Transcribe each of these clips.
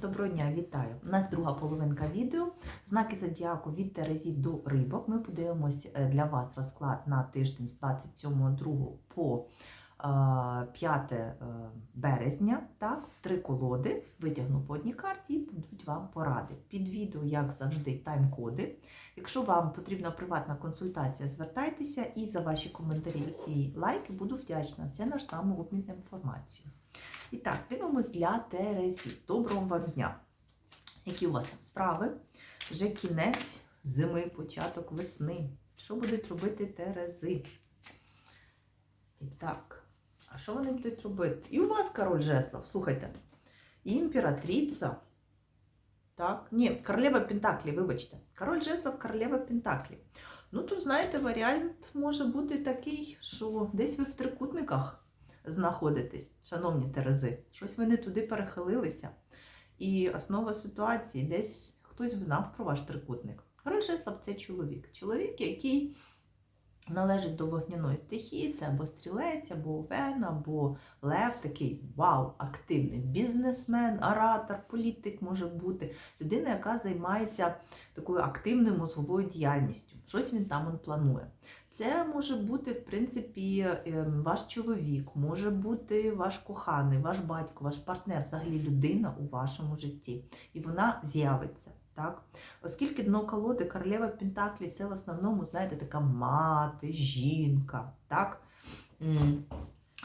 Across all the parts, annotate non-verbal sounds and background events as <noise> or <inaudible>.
Доброго дня, вітаю! У нас друга половинка відео. Знаки зодіаку від Терезів до рибок. Ми подивимось е, для вас розклад на тиждень з 27.02 по е, 5 е, березня. Так, три колоди. Витягну по одній карті і будуть вам поради. Під відео, як завжди, тайм-коди. Якщо вам потрібна приватна консультація, звертайтеся і за ваші коментарі і лайки буду вдячна. Це наш самообмін інформацією. І так, дивимось для Терезі. Доброго вам дня! Які у вас там справи? Вже кінець зими, початок весни. Що будуть робити Терези? І так, а що вони будуть робити? І у вас король Жеслов, слухайте. Імператриця. Так, ні, королева Пентаклі, вибачте. Король Жеслов, королева Пентаклі. Ну, тут, знаєте, варіант може бути такий, що десь ви в трикутниках знаходитесь, шановні Терези. Щось ви не туди перехилилися. І основа ситуації десь хтось знав про ваш трикутник. Король – це чоловік. Чоловік, який належить до вогняної стихії, це або стрілець, або овен, або лев, такий вау, активний бізнесмен, оратор, політик може бути. Людина, яка займається такою активною мозговою діяльністю. Щось він там он планує. Це може бути, в принципі, ем, ваш чоловік, може бути ваш коханий, ваш батько, ваш партнер, взагалі людина у вашому житті. І вона з'явиться. Так? Оскільки дно колоди королева Пентаклі це в основному, знаєте, така мати, жінка. Так?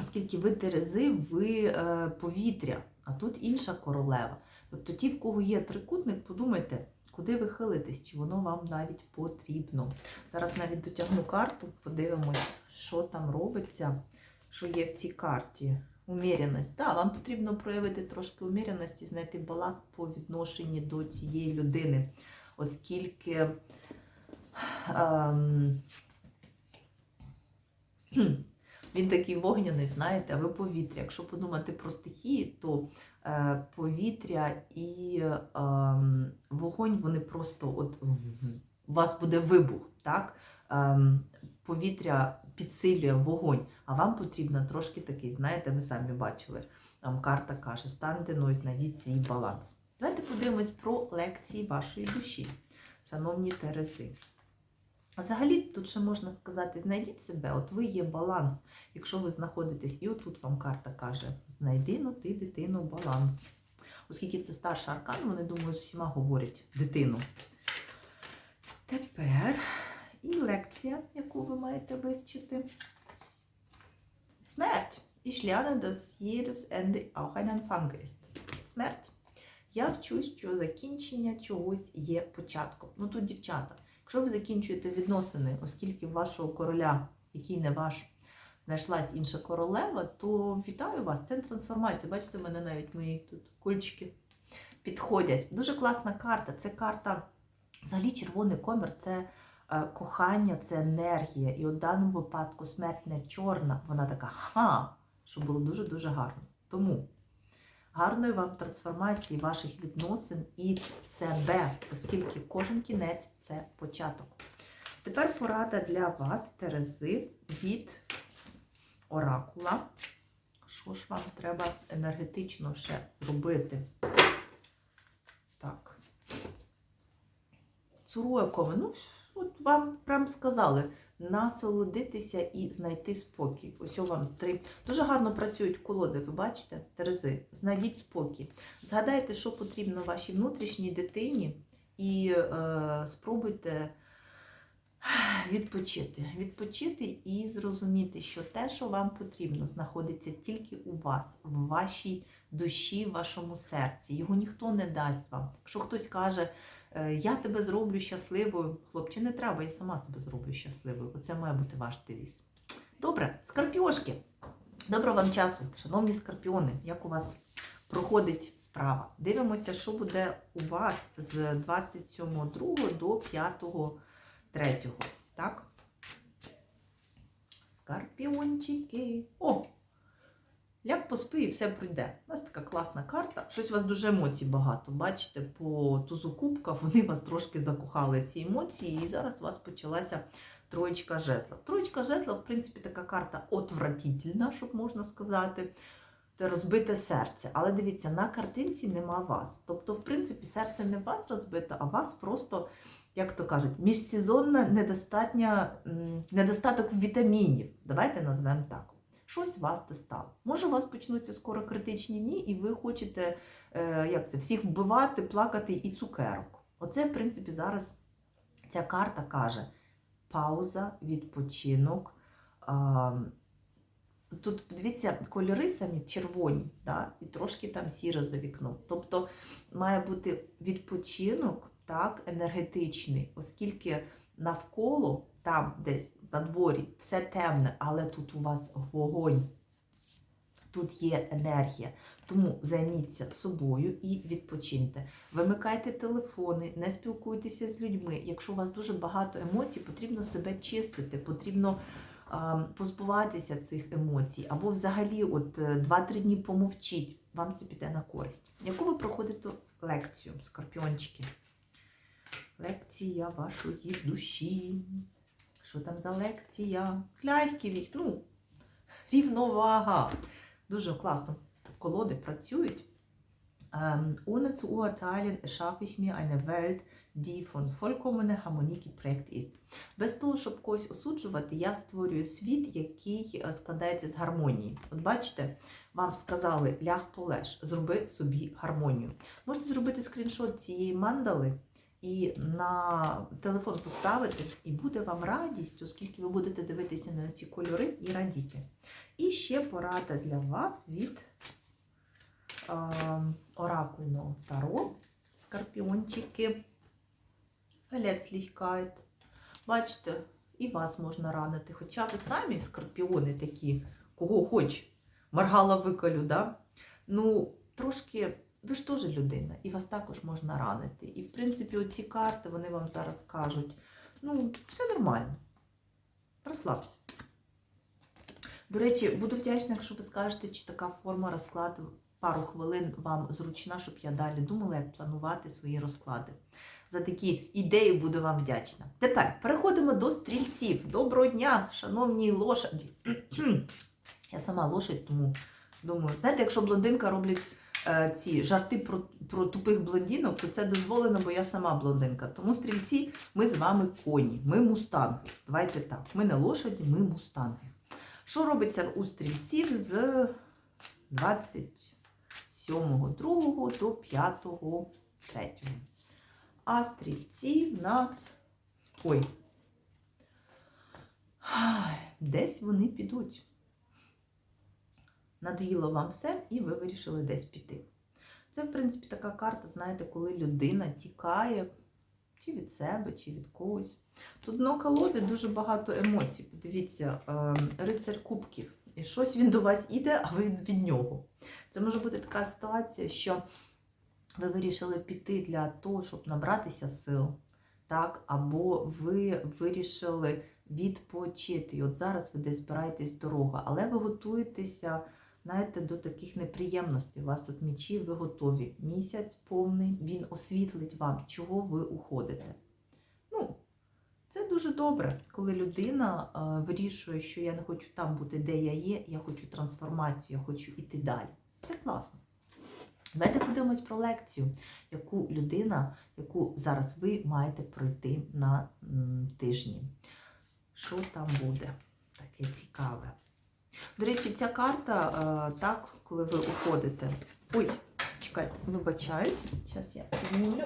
Оскільки ви Терези, ви е, повітря, а тут інша королева. Тобто ті, в кого є трикутник, подумайте, куди ви хилитесь, чи воно вам навіть потрібно. Зараз навіть дотягну карту, подивимось, що там робиться, що є в цій карті. Уміряність. Так, вам потрібно проявити трошки уміряності, знайти баланс по відношенні до цієї людини, оскільки ем, <clears throat> він такий вогняний, знаєте, а ви повітря. Якщо подумати про стихії, то повітря і ем, вогонь, вони просто от у вас буде вибух, так? Ем, повітря підсилює вогонь, а вам потрібно трошки такий, знаєте, ви самі бачили, там карта каже, станьте, ну знайдіть свій баланс. Давайте подивимось про лекції вашої душі, шановні Терези. Взагалі, тут ще можна сказати, знайдіть себе, от ви є баланс. Якщо ви знаходитесь, і отут вам карта каже, знайди ну ти, дитину, баланс. Оскільки це старший аркан, вони, думаю, з усіма говорять дитину. Тепер і лекція, яку ви маєте вивчити. Смерть. Ich lerne, dass jedes Ende auch ein Anfang ist. Смерть. Я вчусь, що закінчення чогось є початком. Ну тут, дівчата, якщо ви закінчуєте відносини, оскільки в вашого короля, який не ваш, знайшлась інша королева, то вітаю вас. Це трансформація. Бачите, в мене навіть мої тут кульчики підходять. Дуже класна карта. Це карта, взагалі, червоний комір це е, кохання, це енергія. І у даному випадку смерть не чорна, вона така ха, що було дуже-дуже гарно. Тому гарної вам трансформації ваших відносин і себе, оскільки кожен кінець це початок. Тепер порада для вас, Терези, від оракула. Що ж вам треба енергетично ще зробити? Так. Цуруякове, ну, от вам прям сказали, насолодитися і знайти спокій. Ось вам три. Дуже гарно працюють колоди, ви бачите, Терези. Знайдіть спокій. Згадайте, що потрібно вашій внутрішній дитині, і е, спробуйте <sighs> відпочити. Відпочити і зрозуміти, що те, що вам потрібно, знаходиться тільки у вас, в вашій душі, в вашому серці. Його ніхто не дасть вам. Якщо хтось каже, «Е, я тебе зроблю щасливою, хлопче, не треба, я сама себе зроблю щасливою. Оце має бути ваш девіз. Добре, скорпіошки. Доброго вам часу, шановні скорпіони, як у вас проходить справа? Дивимося, що буде у вас з 27.02 до 5.3. Так? Скорпіончики. О! Ляп поспи і все пройде. У вас така класна карта. Щось у вас дуже емоцій багато. Бачите, по тузу кубка вони вас трошки закохали ці емоції, і зараз у вас почалася троєчка жезла. Троєчка жезла, в принципі, така карта отвратительна, щоб можна сказати. Це розбите серце. Але дивіться, на картинці нема вас. Тобто, в принципі, серце не вас розбите, а вас просто, як то кажуть, міжсезонна недостатня, недостаток вітамінів. Давайте назвемо так. Щось вас достало. Може, у вас почнуться скоро критичні дні, і ви хочете е, як це, всіх вбивати, плакати і цукерок. Оце, в принципі, зараз ця карта каже: пауза, відпочинок. А, Тут, дивіться, кольори самі червоні, да? і трошки там сіре за вікном. Тобто має бути відпочинок так, енергетичний, оскільки навколо, там десь на дворі, все темне, але тут у вас вогонь, тут є енергія. Тому займіться собою і відпочиньте. Вимикайте телефони, не спілкуйтеся з людьми. Якщо у вас дуже багато емоцій, потрібно себе чистити, потрібно позбуватися цих емоцій. Або взагалі, от е, 2-3 дні помовчіть, вам це піде на користь. Яку ви проходите лекцію, скорпіончики? Лекція вашої душі. Що там за лекція? Кляйківіх, ну, рівновага. Дуже класно. Колоди працюють. Ähm, ohne zu urteilen erschaffe ich mir eine Welt, die von vollkommener Harmonie geprägt ist. Без того, щоб когось осуджувати, я створюю світ, який е, складається з гармонії. От бачите, вам сказали ляг полеж, зроби собі гармонію. Можете зробити скріншот цієї мандали і на телефон поставити, і буде вам радість, оскільки ви будете дивитися на ці кольори і радіти. І ще порада для вас від е, оракульного таро. Скорпіончики. Verletzlichkeit. Бачите, і вас можна ранити. Хоча ви самі скорпіони такі, кого хоч, маргала виколю, да? Ну, трошки, ви ж теж людина, і вас також можна ранити. І, в принципі, оці карти, вони вам зараз кажуть, ну, все нормально. Розслабся. До речі, буду вдячна, якщо ви скажете, чи така форма розкладу пару хвилин вам зручна, щоб я далі думала, як планувати свої розклади. За такі ідеї буду вам вдячна. Тепер переходимо до стрільців. Доброго дня, шановні лошаді. <clears throat> Я сама лошадь, тому думаю, знаєте, якщо блондинка роблять ці жарти про, про тупих блондинок, то це дозволено, бо я сама блондинка. Тому стрільці, ми з вами коні, ми мустанги. Давайте так. Ми не лошаді, ми мустанги. Що робиться у стрільців з 27.2 до 5.3? А стрільці в нас. Ой. Десь вони підуть. Надоїло вам все, і ви вирішили десь піти. Це, в принципі, така карта, знаєте, коли людина тікає чи від себе, чи від когось. Тут дно колоди дуже багато емоцій. Подивіться, е, рицар кубків. І щось він до вас іде, а ви від нього. Це може бути така ситуація, що ви вирішили піти для того, щоб набратися сил, так? або ви вирішили відпочити. І от зараз ви десь збираєтесь в дорогу, але ви готуєтеся, знаєте, до таких неприємностей. У вас тут мічі, ви готові. Місяць повний, він освітлить вам, чого ви уходите. Ну, це дуже добре, коли людина е, вирішує, що я не хочу там бути, де я є, я хочу трансформацію, я хочу йти далі. Це класно. Давайте подивимось про лекцію, яку людина, яку зараз ви маєте пройти на тижні. Що там буде? Таке цікаве. До речі, ця карта, е, так, коли ви уходите. Ой, чекайте, вибачаюсь. Зараз я піднімлю.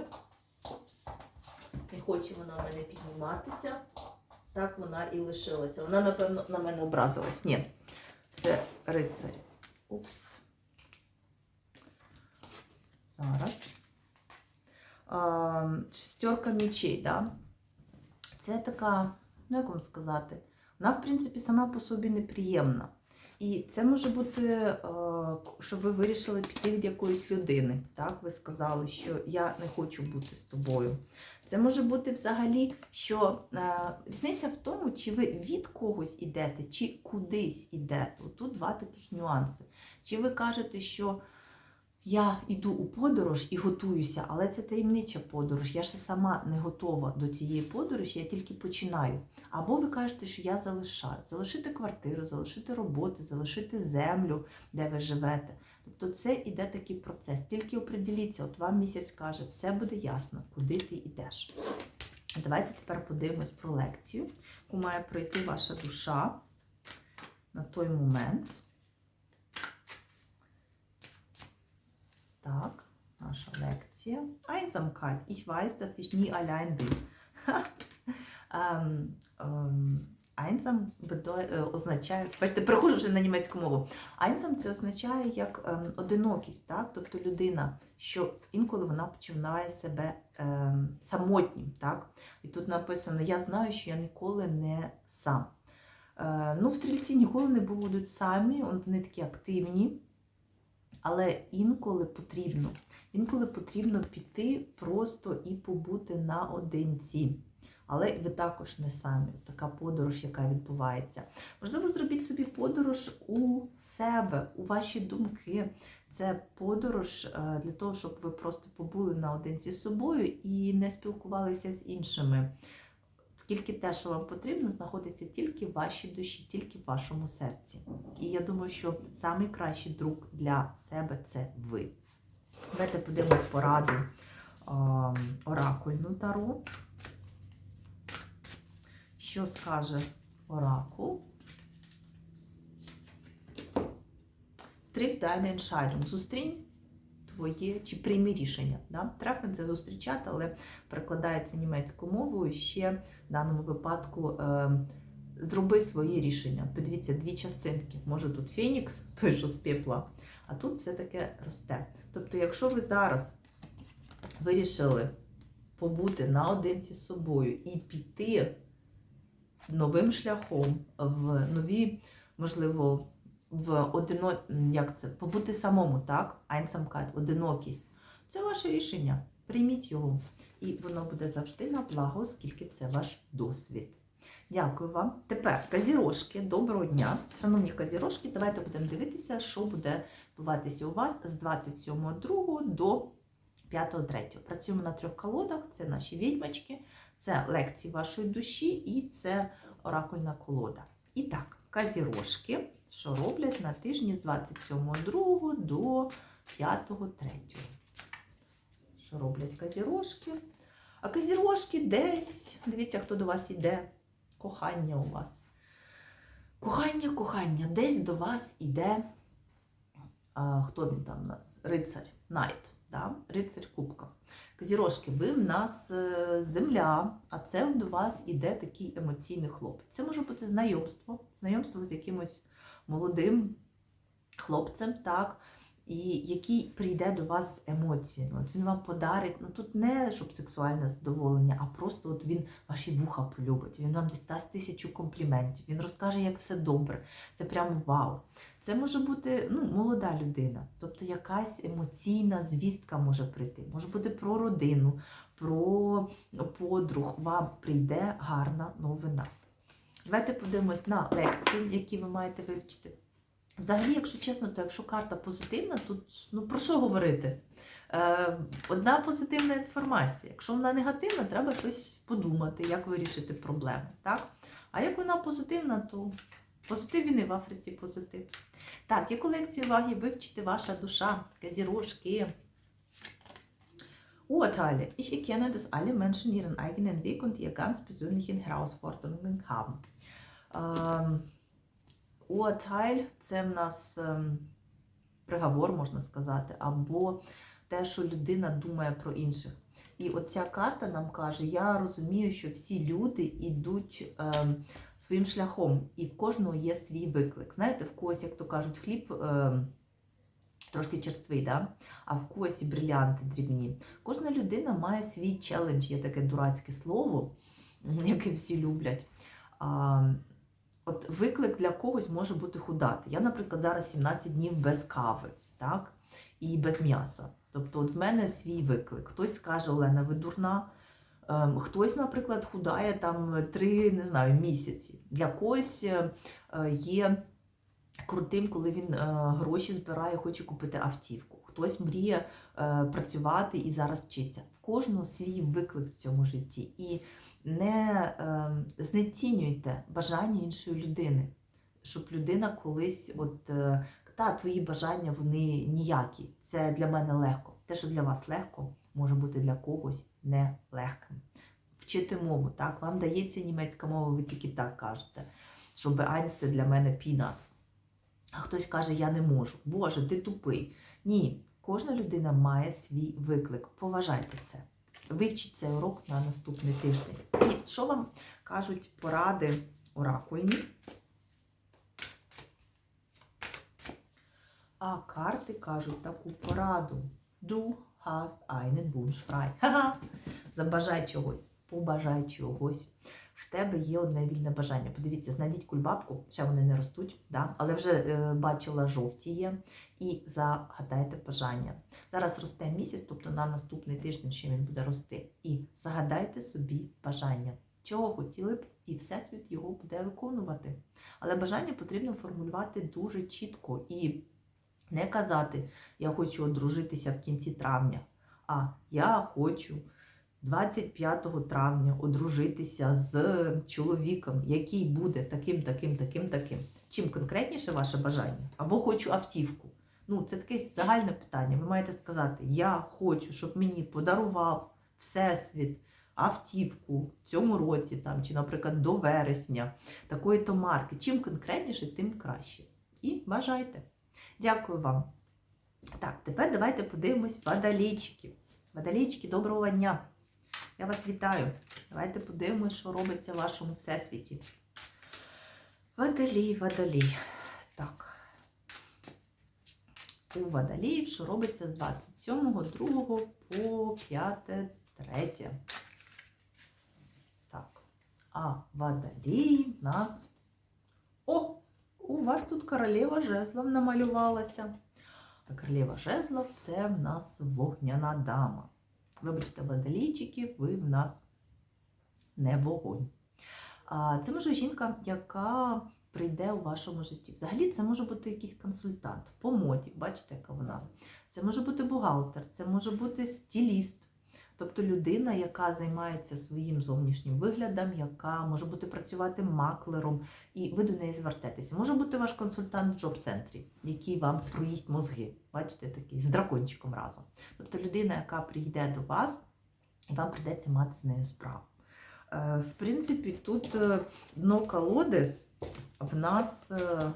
Не хоче вона в мене підніматися. Так вона і лишилася. Вона, напевно, на мене образилась. Ні, це рицарь. Упс. Зараз. А, шестерка мечей, да? Це така, ну як вам сказати, вона, в принципі, сама по собі неприємна. І це може бути, щоб ви вирішили піти від якоїсь людини. Так, ви сказали, що я не хочу бути з тобою. Це може бути взагалі, що е, різниця в тому, чи ви від когось ідете, чи кудись ідете. Тут два таких нюанси. Чи ви кажете, що я йду у подорож і готуюся, але це таємнича подорож. Я ще сама не готова до цієї подорожі, я тільки починаю. Або ви кажете, що я залишаю. Залишити квартиру, залишити роботи, залишити землю, де ви живете. Тобто це іде такий процес. Тільки оприділіться, от вам місяць каже, все буде ясно, куди ти йдеш. Давайте тепер подивимось про лекцію, яку має пройти ваша душа на той момент. Так, наша Lektion. Einsamkeit. Ich weiß, dass ich nie allein bin. ähm, ähm, einsam е, означає, бачите, переходжу вже на німецьку мову. Einsam це означає як ем, одинокість, так? тобто людина, що інколи вона починає себе ем, самотнім. Так? І тут написано: Я знаю, що я ніколи не сам. Е, ну, в стрільці ніколи не будуть самі, вони такі активні. Але інколи потрібно. Інколи потрібно піти просто і побути наодинці. Але ви також не самі. Така подорож, яка відбувається. Можливо, зробіть собі подорож у себе, у ваші думки. Це подорож е, для того, щоб ви просто побули наодинці з собою і не спілкувалися з іншими. Оскільки те, що вам потрібно, знаходиться тільки в вашій душі, тільки в вашому серці. І я думаю, що найкращий друг для себе це ви. Давайте подивимось пораду оракульну тару. Що скаже оракул? Триф deine Entscheidung. Зустрінь твоє чи прийми рішення. Да? Трефен це зустрічати, але перекладається німецькою мовою ще в даному випадку. Е, Зроби своє рішення. Подивіться, дві частинки. Може тут Фенікс, <laughs> той, що з пепла, а тут все таке росте. Тобто, якщо ви зараз вирішили побути наодинці з собою і піти новим шляхом, в нові, можливо, в одино... як це? побути самому, так? Einsamkeit, одинокість. Це ваше рішення. Прийміть його. І воно буде завжди на благо, оскільки це ваш досвід. Дякую вам. Тепер казірошки, доброго дня. Шановні казірошки, давайте будемо дивитися, що буде відбуватися у вас з 27.02 до 5.3. Працюємо на трьох колодах, це наші відьмачки, це лекції вашої душі і це оракульна колода. І так, казірошки, що роблять на тижні з 27.02 до 5.3. Що роблять казірошки? А казірошки десь, дивіться, хто до вас іде. Кохання у вас. Кохання, кохання, десь до вас іде. А, хто він там у нас? Рицарь, Найт, да? рицарь Кубка. Казірошки, ви в нас е, земля, а це до вас іде такий емоційний хлопець. Це може бути знайомство, знайомство з якимось молодим хлопцем, так, і який прийде до вас з емоціями. От він вам подарить, ну тут не щоб сексуальне задоволення, а просто от він ваші вуха полюбить, він вам десь дасть тисячу компліментів, він розкаже, як все добре. Це прямо вау. Це може бути ну, молода людина, тобто якась емоційна звістка може прийти. Може бути про родину, про подруг. Вам прийде гарна новина. Давайте подивимось на лекцію, які ви маєте вивчити. Взагалі, якщо чесно, то якщо карта позитивна, тут ну про що говорити? Е, Одна позитивна інформація. Якщо вона негативна, треба щось подумати, як вирішити проблему. Так? А як вона позитивна, то позитив він і в Африці позитив. Так, яку лекцію уваги вивчити ваша душа, казірожки. Urteile. Ich erkenne, dass alle Menschen ihren eigenen Weg und ihre ganz persönlichen Herausforderungen haben. Ähm, Уртайль це в нас ем, приговор, можна сказати, або те, що людина думає про інших. І оця карта нам каже: я розумію, що всі люди йдуть ем, своїм шляхом, і в кожного є свій виклик. Знаєте, в когось, як то кажуть, хліб ем, трошки черствий, да? а в когось і брилянти дрібні. Кожна людина має свій челендж, є таке дурацьке слово, яке всі люблять. От виклик для когось може бути худати. Я, наприклад, зараз 17 днів без кави, так? І без м'яса. Тобто, от в мене свій виклик. Хтось скаже, Олена, ви дурна. Ем, Хтось, наприклад, худає там 3 не знаю, місяці. Для когось е, є крутим, коли він е, гроші збирає, хоче купити автівку. хтось мріє е, працювати і зараз вчиться. В кожного свій виклик в цьому житті. І не е, знецінюйте бажання іншої людини, щоб людина колись, от е, та твої бажання вони ніякі. Це для мене легко. Те, що для вас легко, може бути для когось нелегким. Вчити мову, так, вам дається німецька мова, ви тільки так кажете, що Б1 це для мене пінац. А хтось каже, я не можу. Боже, ти тупий. Ні, кожна людина має свій виклик. Поважайте це. Вивчіть цей урок на наступний тиждень. І що вам кажуть поради оракульні? А карти кажуть таку пораду. Du hast einen Wunsch frei. Забажай чогось, побажай чогось. В тебе є одне вільне бажання. Подивіться, знайдіть кульбабку, ще вони не ростуть, да? але вже е, бачила жовті є. І загадайте бажання. Зараз росте місяць, тобто на наступний тиждень ще він буде рости. І загадайте собі бажання, чого хотіли б, і Всесвіт його буде виконувати. Але бажання потрібно формулювати дуже чітко і не казати Я хочу одружитися в кінці травня, а я хочу 25 травня одружитися з чоловіком, який буде таким, таким, таким, таким. Чим конкретніше ваше бажання? Або хочу автівку. Ну, це таке загальне питання. Ви маєте сказати: Я хочу, щоб мені подарував Всесвіт автівку в цьому році, там, чи, наприклад, до вересня такої-то марки. Чим конкретніше, тим краще. І бажайте. Дякую вам. Так, тепер давайте подивимось водолійчиків. Водолійчики, доброго дня! Я вас вітаю. Давайте подивимось, що робиться в вашому всесвіті. Водолій, водолій. Так. У водоліїв, що робиться з 27.02 по 5.3. Так. А водолій в нас. О! У вас тут королева жезлов намалювалася. А королева жезлов це в нас вогняна дама. Вибачте, водолійчики, ви в нас не вогонь. Це може жінка, яка прийде у вашому житті. Взагалі, це може бути якийсь консультант по моді, бачите, яка вона. Це може бути бухгалтер, це може бути стиліст. Тобто людина, яка займається своїм зовнішнім виглядом, яка може бути працювати маклером, і ви до неї звертетеся. Може бути ваш консультант в джоб-центрі, який вам проїсть мозги. Бачите, такий з дракончиком разом. Тобто людина, яка прийде до вас, і вам прийдеться мати з нею справу. Е, В принципі, тут е, дно колоди в нас е,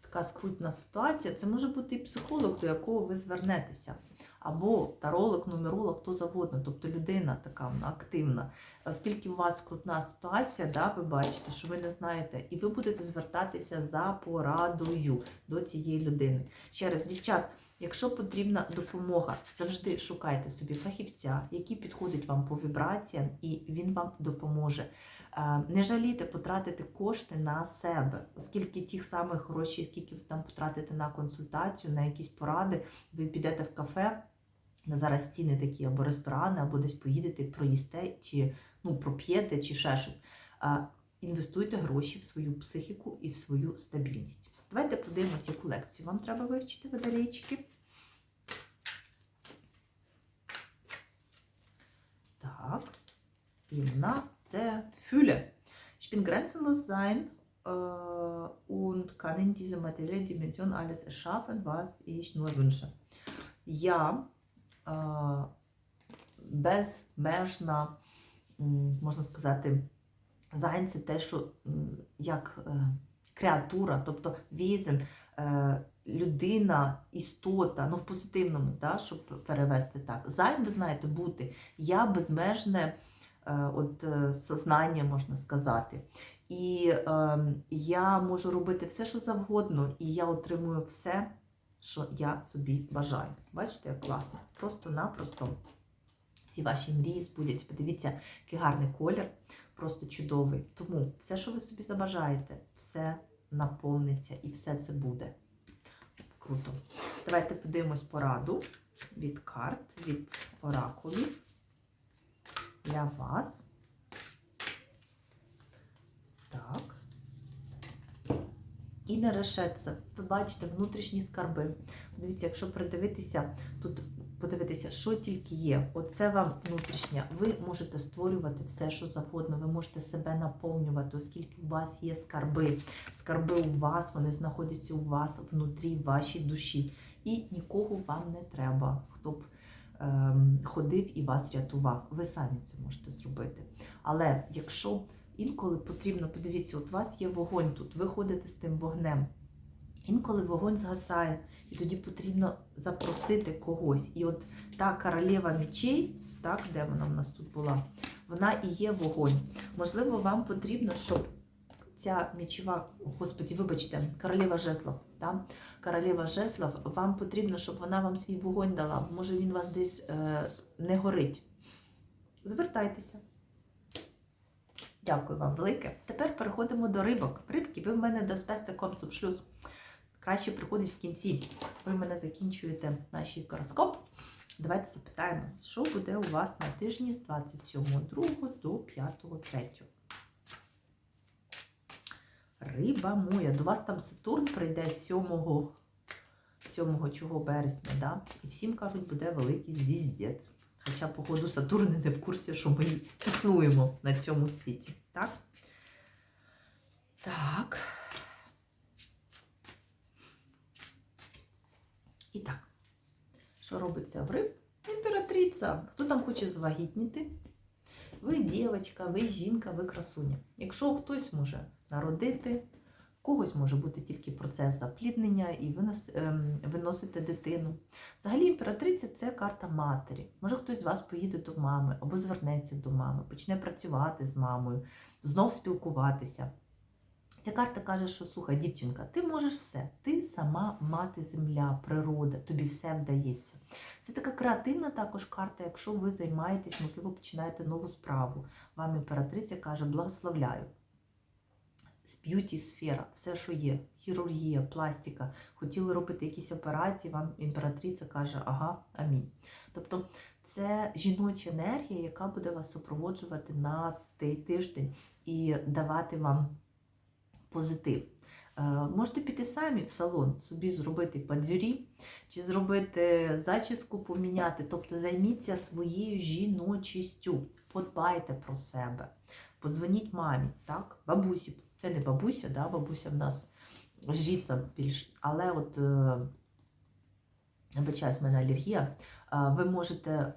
така скрутна ситуація. Це може бути і психолог, до якого ви звернетеся або таролог, нумеролог, хто завгодно, тобто людина така вона активна. Оскільки у вас скрутна ситуація, да, ви бачите, що ви не знаєте, і ви будете звертатися за порадою до цієї людини. Ще раз, дівчат, якщо потрібна допомога, завжди шукайте собі фахівця, який підходить вам по вібраціям, і він вам допоможе. Е, Не жалійте потратити кошти на себе, оскільки тих самих грошей, скільки ви там потратите на консультацію, на якісь поради, ви підете в кафе, на зараз ціни такі, або ресторани, або десь поїдете, проїсте, чи ну, проп'єте, чи ще щось. Е, Інвестуйте гроші в свою психіку і в свою стабільність. Давайте подивимося, яку лекцію вам треба вивчити, водолійчики. Так. І в нас це Fülle. Ich bin grenzenlos sein äh, und kann in dieser materiellen Dimension alles erschaffen, was ich nur wünsche. Я е, безмежна, можна сказати, sein це те, що як е, креатура, тобто візен, е, людина, істота, ну в позитивному, да, щоб перевести так. Sein, ви знаєте, бути. Я безмежне е, от, е, сознання, можна сказати. І е, я можу робити все, що завгодно, і я отримую все, що я собі бажаю. Бачите, як класно. Просто-напросто всі ваші мрії збудяться. Подивіться, який гарний колір, просто чудовий. Тому все, що ви собі забажаєте, все наповниться і все це буде. Круто. Давайте подивимось пораду від карт, від оракулів для вас. Так. І інне решетце. Ви бачите внутрішні скарби. Дивіться, якщо придивитися, тут подивитися, що тільки є. Оце вам внутрішнє. Ви можете створювати все, що завгодно. Ви можете себе наповнювати, оскільки у вас є скарби. Скарби у вас, вони знаходяться у вас внутрі, вашій душі. І нікого вам не треба, хто б ем, ходив і вас рятував. Ви самі це можете зробити. Але якщо інколи потрібно, подивіться, от у вас є вогонь тут, ви ходите з тим вогнем. Інколи вогонь згасає, і тоді потрібно запросити когось. І от та королева мечей, так, де вона в нас тут була, вона і є вогонь. Можливо, вам потрібно, щоб ця мечова, господі, вибачте, королева жеслов, так? королева жеслов, вам потрібно, щоб вона вам свій вогонь дала. Може, він вас десь е, не горить. Звертайтеся. Дякую вам велике. Тепер переходимо до рибок. Рибки, ви в мене до спестиком шлюз. Краще приходить в кінці. Ви мене закінчуєте наш гороскоп. Давайте запитаємо, що буде у вас на тижні з 27.2 до 5.3. Риба моя. До вас там Сатурн прийде 7, 7 чого березня, да? і всім кажуть, буде великий звіздець. Хоча, походу, Сатурн не в курсі, що ми існуємо на цьому світі. Так? І так. Що робиться в риб? Імператриця. Хто там хоче завагітніти? Ви дівчинка, ви жінка, ви красуня. Якщо хтось може народити, в когось може бути тільки процес запліднення і ем, виносити дитину. Взагалі, імператриця це карта матері. Може хтось з вас поїде до мами або звернеться до мами, почне працювати з мамою, знов спілкуватися. Ця карта каже, що слухай, дівчинка, ти можеш все. Ти сама мати земля, природа, тобі все вдається. Це така креативна також карта, якщо ви займаєтесь, можливо, починаєте нову справу. Вам імператриця каже, благословляю. Б'юті сфера, все, що є, хірургія, пластика, хотіли робити якісь операції, вам імператриця каже, ага, амінь. Тобто це жіноча енергія, яка буде вас супроводжувати на той тиждень і давати вам позитив. Е, Можете піти самі в салон, собі зробити падзюрі, чи зробити зачіску, поміняти. Тобто займіться своєю жіночістю, подбайте про себе, подзвоніть мамі, так? бабусі. Це не бабуся, да? бабуся в нас жріця більш. Але от, е, вибачаюсь, в мене алергія, е, ви можете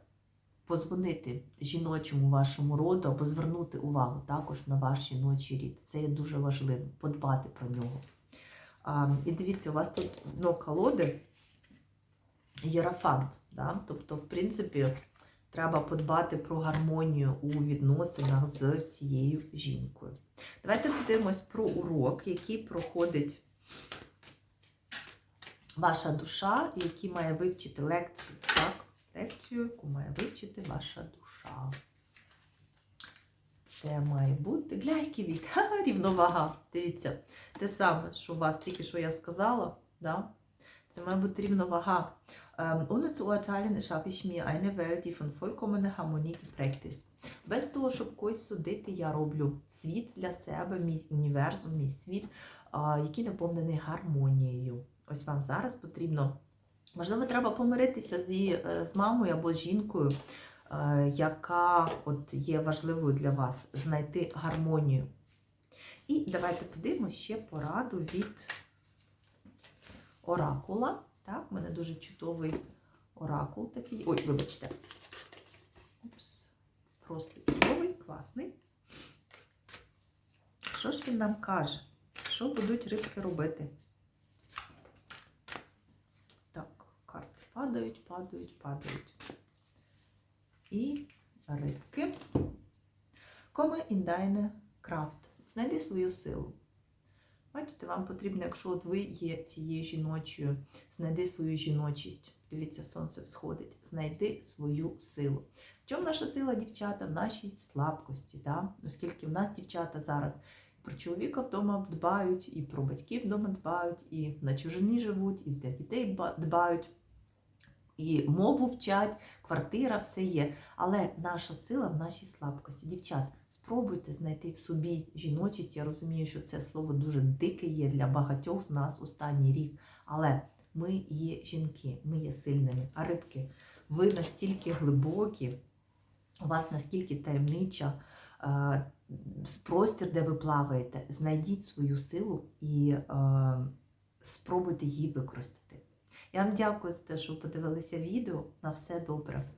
позвонити жіночому вашому роду або звернути увагу також на ваш жіночий рід. Це є дуже важливо, подбати про нього. А, І дивіться, у вас тут дно колоди єрафант. Да? Тобто, в принципі, треба подбати про гармонію у відносинах з цією жінкою. Давайте подивимось про урок, який проходить ваша душа, який має вивчити лекцію. Так? Лекцію, яку має вивчити ваша душа. Це має бути Гляйківік, <laughs> ха, рівновага. Дивіться, те саме, що у вас тільки що я сказала. Да? Це має бути рівновага. Ohne zu urteilen, schaffe ich mir eine Welt, die von vollkommener Harmonie geprägt ist. Без того, щоб когось судити, я роблю світ для себе, мій універсум, мій світ, який наповнений гармонією. Ось вам зараз потрібно, можливо, треба помиритися зі, е, з мамою або з жінкою, е, яка от є важливою для вас, знайти гармонію. І давайте подивимося ще пораду від оракула. Так, в мене дуже чудовий оракул такий. Ой, вибачте. Упс. Просто чудовий, класний. Що ж він нам каже? Що будуть рибки робити? Так, карти падають, падають, падають. І рибки. Коме індайне крафт. Знайди свою силу. Бачите, вам потрібно, якщо от ви є цією жіночою, знайди свою жіночість. Дивіться, сонце всходить. Знайди свою силу. В чому наша сила, дівчата? В нашій слабкості. Да? Оскільки в нас дівчата зараз про чоловіка вдома дбають, і про батьків вдома дбають, і на чужині живуть, і для дітей дбають, і мову вчать, квартира, все є. Але наша сила в нашій слабкості. Дівчат, спробуйте знайти в собі жіночість. Я розумію, що це слово дуже дике є для багатьох з нас останній рік. Але ми є жінки, ми є сильними. А рибки, ви настільки глибокі, у вас настільки таємнича е, простір, де ви плаваєте. Знайдіть свою силу і е, спробуйте її використати. Я вам дякую за те, що ви подивилися відео. На все добре.